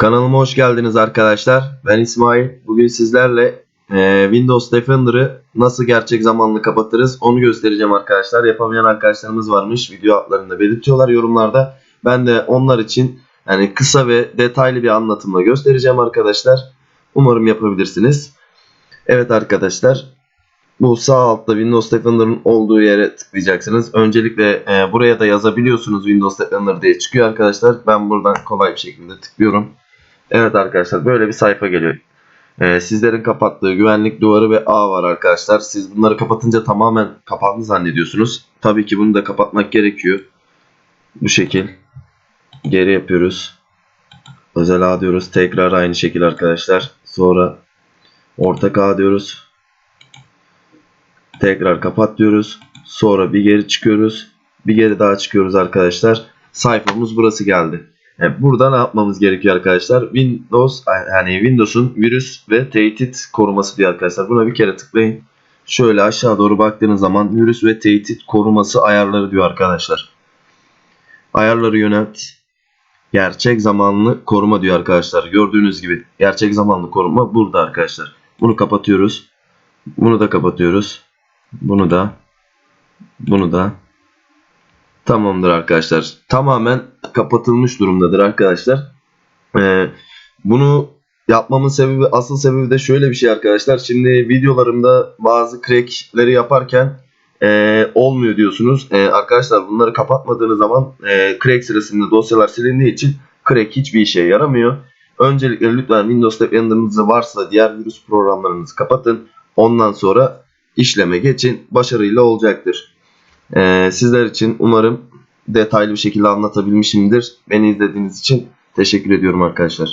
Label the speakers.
Speaker 1: Kanalıma hoş geldiniz arkadaşlar. Ben İsmail. Bugün sizlerle e, Windows Defender'ı nasıl gerçek zamanlı kapatırız onu göstereceğim arkadaşlar. Yapamayan arkadaşlarımız varmış. Video altlarında belirtiyorlar yorumlarda. Ben de onlar için yani kısa ve detaylı bir anlatımla göstereceğim arkadaşlar. Umarım yapabilirsiniz. Evet arkadaşlar. Bu sağ altta Windows Defender'ın olduğu yere tıklayacaksınız. Öncelikle e, buraya da yazabiliyorsunuz Windows Defender diye çıkıyor arkadaşlar. Ben buradan kolay bir şekilde tıklıyorum. Evet arkadaşlar böyle bir sayfa geliyor. Ee, sizlerin kapattığı güvenlik duvarı ve ağ var arkadaşlar. Siz bunları kapatınca tamamen kapandı zannediyorsunuz. Tabii ki bunu da kapatmak gerekiyor. Bu şekil. Geri yapıyoruz. Özel ağ diyoruz. Tekrar aynı şekil arkadaşlar. Sonra ortak ağ diyoruz. Tekrar kapat diyoruz. Sonra bir geri çıkıyoruz. Bir geri daha çıkıyoruz arkadaşlar. Sayfamız burası geldi. E, Burada ne yapmamız gerekiyor arkadaşlar? Windows yani Windows'un virüs ve tehdit koruması diyor arkadaşlar. Buna bir kere tıklayın. Şöyle aşağı doğru baktığınız zaman virüs ve tehdit koruması ayarları diyor arkadaşlar. Ayarları yönelt. Gerçek zamanlı koruma diyor arkadaşlar. Gördüğünüz gibi gerçek zamanlı koruma burada arkadaşlar. Bunu kapatıyoruz. Bunu da kapatıyoruz. Bunu da. Bunu da. Tamamdır arkadaşlar. Tamamen kapatılmış durumdadır arkadaşlar. Ee, bunu yapmamın sebebi asıl sebebi de şöyle bir şey arkadaşlar. Şimdi videolarımda bazı crackleri yaparken e, olmuyor diyorsunuz. E, arkadaşlar bunları kapatmadığınız zaman e, crack sırasında dosyalar silindiği için crack hiçbir işe yaramıyor. Öncelikle lütfen Windows Defender'ınızı varsa diğer virüs programlarınızı kapatın. Ondan sonra işleme geçin. Başarıyla olacaktır. Ee, sizler için umarım detaylı bir şekilde anlatabilmişimdir. Beni izlediğiniz için teşekkür ediyorum arkadaşlar.